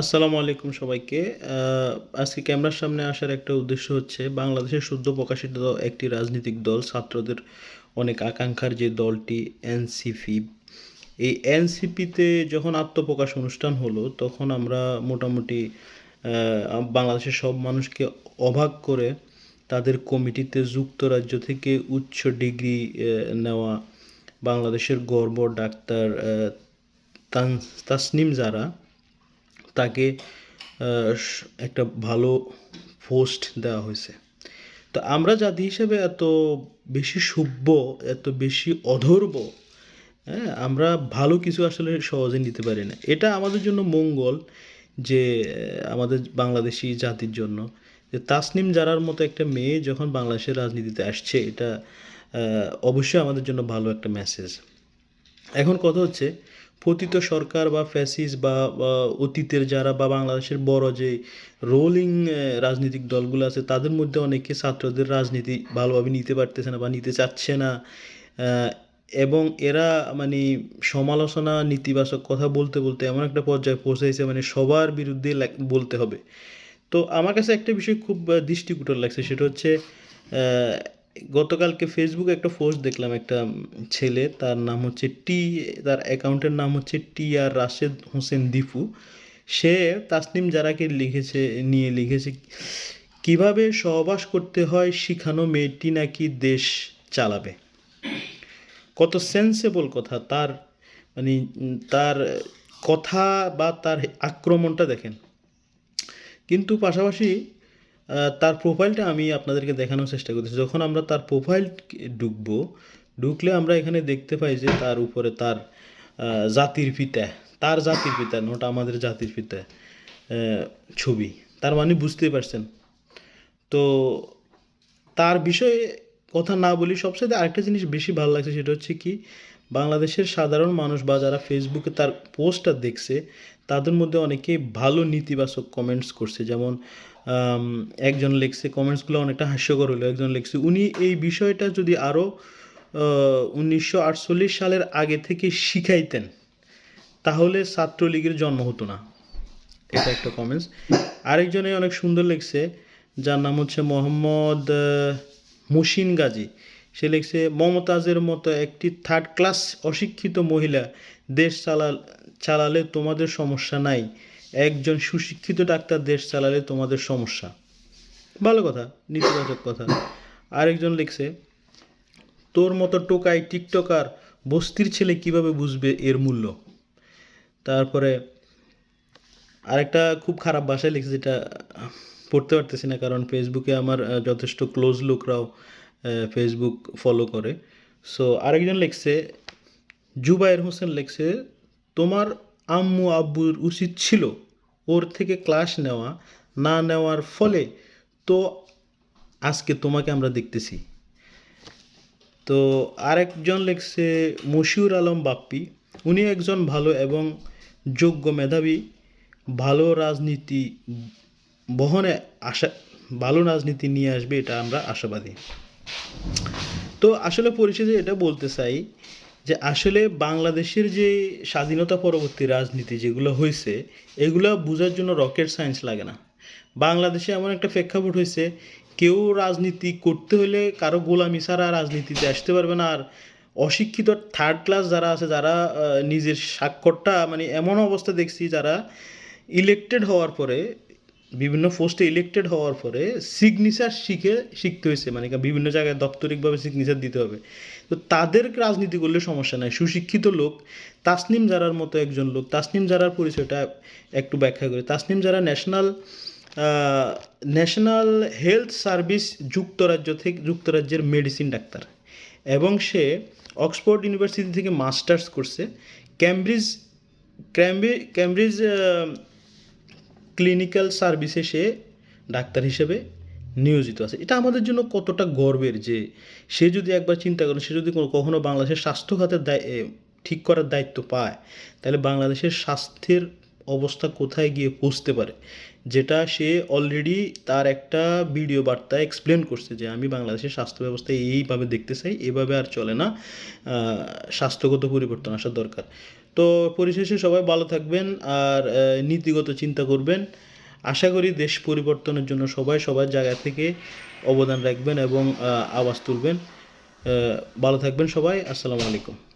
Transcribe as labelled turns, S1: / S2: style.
S1: আসসালামু আলাইকুম সবাইকে। আজকে ক্যামেরার সামনে আসার একটা উদ্দেশ্য হচ্ছে, বাংলাদেশের সদ্য প্রকাশিত একটি রাজনৈতিক দল, ছাত্রদের অনেক আকাঙ্ক্ষার যে দলটি এনসিপি। এই এনসিপিতে যখন আত্মপ্রকাশ অনুষ্ঠান হলো, তখন আমরা মোটামুটি বাংলাদেশের সব মানুষকে অবাক করে তাদের কমিটিতে যুক্তরাজ্য থেকে উচ্চ ডিগ্রি নেওয়া বাংলাদেশের গর্ব ডাক্তার তাসনিম যারা তাকে একটা ভালো পোস্ট দেওয়া হয়েছে। তো আমরা জাতি হিসেবে এত বেশি সভ্য এত বেশি অধর্ব হ্যাঁ আমরা ভালো কিছু আসলে সহজে নিতে পারি না। এটা আমাদের জন্য মঙ্গল যে আমাদের বাংলাদেশি জাতির জন্য। যে তাসনিম জারার মতো একটা মেয়ে যখন বাংলাদেশের রাজনীতিতে আসছে, এটা অবশ্যই আমাদের জন্য ভালো একটা মেসেজ এখন কথা হচ্ছে পতিত সরকার বা ফ্যাসিস বা অতীতের যারা বা বাংলাদেশের বড় যে রোলিং রাজনৈতিক দলগুলো আছে, তাদের মধ্যে অনেকে ছাত্রদের রাজনীতি ভালোভাবে নিতে পারতেছে না বা নিতে চাচ্ছে না। এবং এরা মানে সমালোচনা, নেতিবাচক কথা বলতে বলতে এমন একটা পর্যায়ে পৌঁছাইছে মানে সবার বিরুদ্ধে বলতে হবে। তো আমার কাছে একটা বিষয় খুব দৃষ্টিকটর লাগছে, সেটা হচ্ছে গতকালকে ফেসবুকে একটা পোস্ট দেখলাম একটা ছেলে, তার নাম হচ্ছে টি তার অ্যাকাউন্টের নাম হচ্ছে টি আর রাশেদ হোসেন দীপু। সে তাসনিম জারাকে লিখেছে, নিয়ে লিখেছে, কীভাবে সহবাস করতে হয় শিখানো মেয়েটি নাকি দেশ চালাবে? কত সেন্সেবল কথা, তার মানে তার কথা বা তার আক্রমণটা দেখেন। কিন্তু পাশাপাশি তার প্রোফাইলটা আমি আপনাদেরকে দেখানোর চেষ্টা করতেছি। যখন আমরা তার প্রোফাইল ঢুকবো, ঢুকলে আমরা এখানে দেখতে পাই যে তার উপরে তার জাতির পিতা, তার জাতির পিতা, নোটা আমাদের জাতির পিতা ছবি। তার মানে বুঝতেই পারছেন। তো তার বিষয়ে কথা না বলি সবচেয়ে আরেকটা জিনিস বেশি ভালো লাগছে সেটা হচ্ছে কি বাংলাদেশের সাধারণ মানুষ বা যারা ফেসবুকে তার পোস্টটা দেখছে, তাদের মধ্যে অনেকেই ভালো নেতিবাচক কমেন্টস করছে। যেমন একজন লিখছে কমেন্টসগুলো অনেকটা হাস্যকর হলো। একজন লিখছে, উনি এই বিষয়টা যদি আরও উনিশশো আটচল্লিশ সালের আগে থেকে শিখাইতেন, তাহলে ছাত্রলীগের জন্ম হতো না। এটা একটা কমেন্টস আরেকজনে অনেক সুন্দর লিখছে, যার নাম হচ্ছে মোহাম্মদ মুশিন গাজী। সে লিখছে, মমতাজের মতো একটি থার্ড ক্লাস অশিক্ষিত মহিলা দেশ চালা, চালালে তোমাদের সমস্যা নাই। একজন সুশিক্ষিত ডাক্তার দেশ চালালে তোমাদের সমস্যা। ভালো কথা, নেতিবাচক কথা। আরেকজন লিখছে, তোর মতো টোকাই টিকটকার বস্তির ছেলে কীভাবে বুঝবে এর মূল্য? তারপরে আরেকটা খুব খারাপ ভাষায় লিখছে, যেটা পড়তে পারতেছি না কারণ ফেসবুকে আমার যথেষ্ট ক্লোজ লোকরাও ফেসবুক ফলো করে। সো আরেকজন লিখছে জুবাইর হোসেন লিখছে, তোমার আম্মু আব্বুর উচিত ছিল ওর থেকে ক্লাস নেওয়া, না নেওয়ার ফলে তো আজকে তোমাকে আমরা দেখতেছি। তো আরেকজন লিখছে, মশিউর আলম বাপ্পি, উনি একজন ভালো এবং যোগ্য মেধাবী, ভালো রাজনীতি বহনে আশা ভালো রাজনীতি নিয়ে আসবে, এটা আমরা আশাবাদী। তো আসলে পরিশেষে এটা বলতে চাই যে আসলে বাংলাদেশের যে স্বাধীনতা পরবর্তী রাজনীতি যেগুলো হয়েছে, এগুলো বোঝার জন্য রকেট সায়েন্স লাগে না। বাংলাদেশে এমন একটা প্রেক্ষাপট হয়েছে, কেউ রাজনীতি করতে হলে কারও গোলামি ছাড়া রাজনীতিতে আসতে পারবে না। আর অশিক্ষিত থার্ড ক্লাস যারা আছে, যারা নিজের স্বাক্ষরটা মানে এমন অবস্থা দেখছি যারা ইলেকটেড হওয়ার পরে বিভিন্ন পোস্টে ইলেক্টেড হওয়ার পরে সিগনেচার শিখে শিখতে হয়েছে মানে বিভিন্ন জায়গায় দপ্তরিকভাবে সিগনেচার দিতে হবে। তো তাদের রাজনীতি করলে সমস্যা নাই। সুশিক্ষিত লোক তাসনিম জারার মতো একজন লোক তাসনিম জারার পরিচয়টা একটু ব্যাখ্যা করি। Tasnim Zara national national health service যুক্তরাজ্য থেকে যুক্তরাজ্যের মেডিসিন ডাক্তার। এবং সে অক্সফোর্ড ইউনিভার্সিটি থেকে মাস্টার্স করছে। Cambridge Cambridge Cambridge ah, clinical সার্ভিসে সে ডাক্তার হিসেবে নিয়োজিত আছে। এটা আমাদের জন্য কতটা গর্বের যে সে যদি একবার চিন্তা করে, সে যদি কোনো- কখনো বাংলাদেশের স্বাস্থ্য খাতের ঠিক করার দায়িত্ব পায়, তাহলে বাংলাদেশের স্বাস্থ্যের অবস্থা কোথায় গিয়ে পৌঁছতে পারে? যেটা সে অলরেডি তার একটা ভিডিও বার্তায় এক্সপ্লেন করছে যে, আমি বাংলাদেশের স্বাস্থ্য ব্যবস্থা এইভাবে দেখতে চাই, এভাবে আর চলে না স্বাস্থ্যগত পরিবর্তন আসা দরকার। তো পরিশেষে সবাই ভালো থাকবেন আর নীতিগত চিন্তা করবেন। আশা করি দেশ পরিবর্তনের জন্য সবাই সবার জায়গা থেকে অবদান রাখবেন এবং আওয়াজ তুলবেন। ভালো থাকবেন সবাই। আসসালামু আলাইকুম।